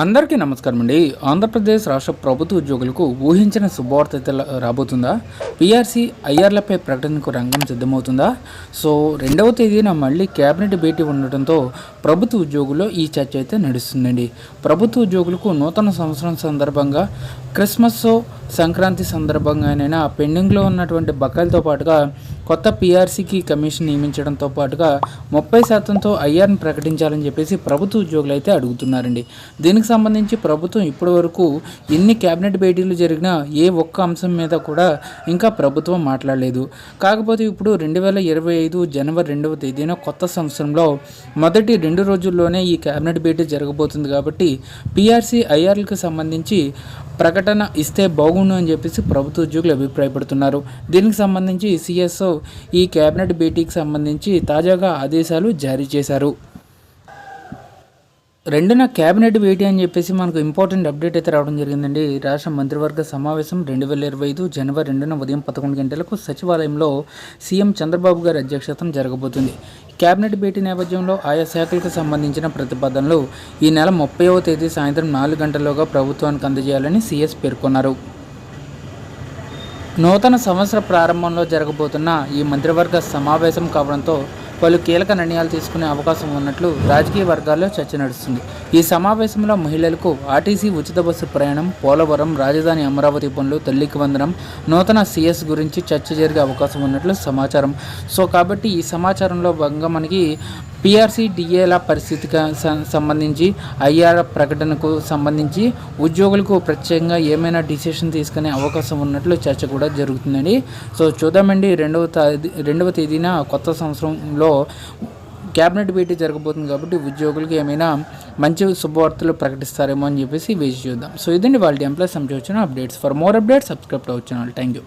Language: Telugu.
అందరికీ నమస్కారం అండి. ఆంధ్రప్రదేశ్ రాష్ట్ర ప్రభుత్వ ఉద్యోగులకు ఊహించిన శుభవార్త అయితే రాబోతుందా? పీఆర్సీ ఐఆర్లపై ప్రకటనకు రంగం సిద్ధమవుతుందా? సో రెండవ తేదీన మళ్ళీ కేబినెట్ భేటీ ఉండటంతో ప్రభుత్వ ఉద్యోగుల్లో ఈ చర్చ అయితే నడుస్తుందండి. ప్రభుత్వ ఉద్యోగులకు నూతన సంవత్సరం సందర్భంగా క్రిస్మస్ సంక్రాంతి సందర్భంగానైనా పెండింగ్లో ఉన్నటువంటి బకాయిలతో పాటుగా కొత్త పీఆర్సీకి కమిషన్ నియమించడంతో పాటుగా ముప్పై శాతంతో ఐఆర్ని ప్రకటించాలని చెప్పేసి ప్రభుత్వ ఉద్యోగులు అయితే అడుగుతున్నారండి. దీనికి సంబంధించి ప్రభుత్వం ఇప్పటి వరకు ఎన్ని కేబినెట్ భేటీలు జరిగినా ఏ ఒక్క అంశం మీద కూడా ఇంకా ప్రభుత్వం మాట్లాడలేదు. కాకపోతే ఇప్పుడు రెండు వేల ఇరవై ఐదు జనవరి రెండవ తేదీన కొత్త సంవత్సరంలో మొదటి రెండు రోజుల్లోనే ఈ కేబినెట్ భేటీ జరగబోతుంది కాబట్టి పీఆర్సీ ఐఆర్లకు సంబంధించి ప్రకటన ఇస్తే బాగుండు అని చెప్పేసి ప్రభుత్వ ఉద్యోగులు అభిప్రాయపడుతున్నారు. దీనికి సంబంధించి సిఎస్ఓ ఈ కేబినెట్ భేటీకి సంబంధించి తాజాగా ఆదేశాలు జారీ చేశారు. రెండున కేబినెట్ భేటీ అని చెప్పేసి మనకు ఇంపార్టెంట్ అప్డేట్ అయితే రావడం జరిగిందండి. రాష్ట్ర మంత్రివర్గ సమావేశం రెండు వేల ఇరవై ఐదు జనవరి రెండున ఉదయం పదకొండు గంటలకు సచివాలయంలో సీఎం చంద్రబాబు గారి అధ్యక్షతన జరగబోతుంది. కేబినెట్ భేటీ నేపథ్యంలో ఆయా శాఖలకు సంబంధించిన ప్రతిపాదనలు ఈ నెల ముప్పైవ తేదీ సాయంత్రం నాలుగు గంటల్లోగా ప్రభుత్వానికి అందజేయాలని సీఎస్ పేర్కొన్నారు. నూతన సంవత్సర ప్రారంభంలో జరగబోతున్న ఈ మంత్రివర్గ సమావేశం కావడంతో పలు కీలక నిర్ణయాలు తీసుకునే అవకాశం ఉన్నట్లు రాజకీయ వర్గాల్లో చర్చ నడుస్తుంది. ఈ సమావేశంలో మహిళలకు ఆర్టీసీ ఉచిత బస్సు ప్రయాణం పోలవరం రాజధాని అమరావతి పనులు తల్లికి వందనం నూతన సిఎస్ గురించి చర్చ జరిగే అవకాశం ఉన్నట్లు సమాచారం. సో కాబట్టి ఈ సమాచారంలో భాగంగా మనకి పీఆర్సీ డిఏల పరిస్థితికి సంబంధించి ఐఆర్ ప్రకటనకు సంబంధించి ఉద్యోగులకు ప్రత్యేకంగా ఏమైనా డిసిషన్ తీసుకునే అవకాశం ఉన్నట్లు చర్చ కూడా జరుగుతుందండి. సో చూద్దామండి. రెండవ తేదీ రెండవ తేదీన కొత్త సంవత్సరంలో క్యాబినెట్ భేటీ జరగబోతుంది కాబట్టి ఉద్యోగులకు ఏమైనా మంచి శుభవార్తలు ప్రకటిస్తారేమో అని చెప్పేసి వేచి చూద్దాం. సో ఇదండి వాళ్ళ ఎంప్లాయ్ సంబంధించిన updates. For more updates subscribe to our channel. Thank you